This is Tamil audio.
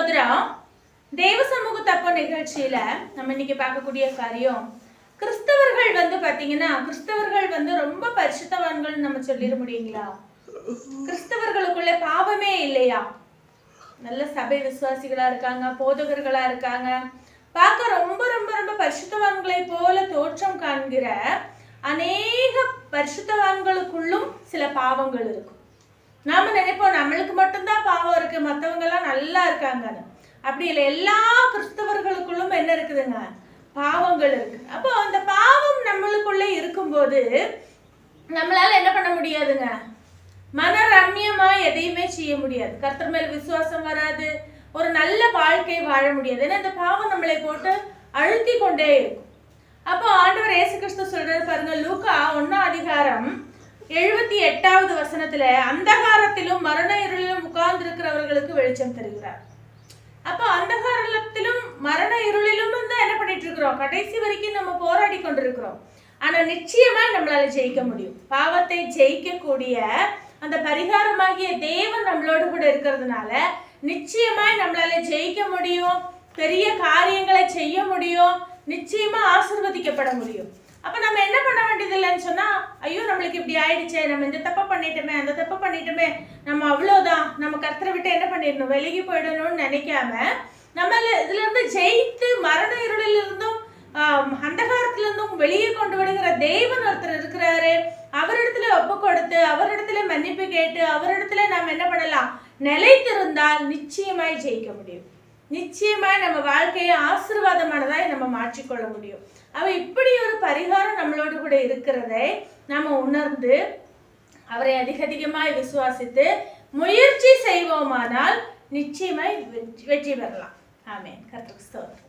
ஸ்தோத்திரம் தேவ சமூக தப்ப நிகழ்ச்சியில நம்ம இன்னைக்கு பார்க்கக்கூடிய காரியம் கிறிஸ்தவர்கள் வந்து பாத்தீங்கன்னா கிறிஸ்தவர்கள் வந்து ரொம்ப பரிசுத்தவான்கள் நம்ம சொல்லிட முடியுங்களா? கிறிஸ்தவர்களுக்குள்ள பாவமே இல்லையா? நல்ல சபை விசுவாசிகளா இருக்காங்க போதகர்களா இருக்காங்க. பார்க்க ரொம்ப ரொம்ப ரொம்ப பரிசுத்தவான்களை போல தோற்றம் காண்கிற அநேக பரிசுத்தவான்களுக்குள்ளும் சில பாவங்கள் இருக்கும். நாம நினைப்போம் நம்மளுக்கு மட்டும்தான் பாவம் இருக்கு மற்றவங்கெல்லாம் நல்லா இருக்காங்கன்னு. அப்படி இல்லை எல்லா கிறிஸ்தவர்களுக்குள்ளும் என்ன இருக்குதுங்க? பாவங்கள் இருக்கு. அப்போ அந்த பாவம் நம்மளுக்குள்ளே இருக்கும்போது நம்மளால என்ன பண்ண முடியாதுங்க? மன ரம்யமா எதையுமே செய்ய முடியாது. கர்த்தர் மேல் விசுவாசம் வராது. ஒரு நல்ல வாழ்க்கை வாழ முடியாது. ஏன்னா இந்த பாவம் நம்மளை போட்டு அழுத்தி கொண்டே இருக்கும். அப்போ ஆண்டவர் இயேசு கிறிஸ்து சொல்றது பாருங்க லூக்கா ஒன்னாம் அதிகாரம் எழுபத்தி எட்டாவது வசனத்துல அந்தகாரத்திலும் மரண இருளிலும் உட்கார்ந்து இருக்கிறவர்களுக்கு வெளிச்சம் தருகிறார். அப்போ அந்தகாரத்திலும் மரண இருளிலும் தான் என்ன பண்ணிட்டு இருக்கிறோம் கடைசி வரைக்கும் நம்ம போராடி கொண்டிருக்கிறோம். ஆனா நிச்சயமா நம்மளால ஜெயிக்க முடியும். பாவத்தை ஜெயிக்கக்கூடிய அந்த பரிகாரமாகிய தேவன் நம்மளோடு கூட இருக்கிறதுனால நிச்சயமாய் நம்மளால ஜெயிக்க முடியும். பெரிய காரியங்களை செய்ய முடியும். நிச்சயமா ஆசிர்வதிக்கப்பட முடியும். அப்ப நம்ம என்ன பண்ண இல்லைன்னு சொன்னா ஐயோ நம்மளுக்கு இப்படி ஆயிடுச்சே நம்ம இந்த தப்பை பண்ணிட்டோமே அந்த தப்பை பண்ணிட்டோமே நம்ம அவ்வளவுதான். நம்ம கருத்தரை விட்டு என்ன பண்ணிடணும்? விலகி போயிடணும்னு நினைக்காம நம்ம இதுல இருந்து ஜெயித்து மரண இருளில் இருந்தும் ஆம், அந்தகாரத்துல இருந்தும் வெளியே கொண்டு விடுகிற தெய்வன் ஒருத்தர் இருக்கிறாரு. அவரிடத்துல ஒப்பு கொடுத்து அவரிடத்துல மன்னிப்பு கேட்டு அவரிடத்துல நாம் என்ன பண்ணலாம்? நிலைத்திருந்தால் நிச்சயமாய் ஜெயிக்க முடியும். நிச்சயமாய் நம்ம வாழ்க்கையை ஆசை மாற்றிக்கொள்ள முடியும். அவ இப்படி ஒரு பரிகாரம் நம்மளோடு கூட இருக்கிறதை நம்ம உணர்ந்து அவரை அதிகதிகமாய் விசுவாசித்து முயற்சி செய்வோமானால் நிச்சயமாய் வெற்றி பெறலாம். ஆமென். கர்த்தருக்கு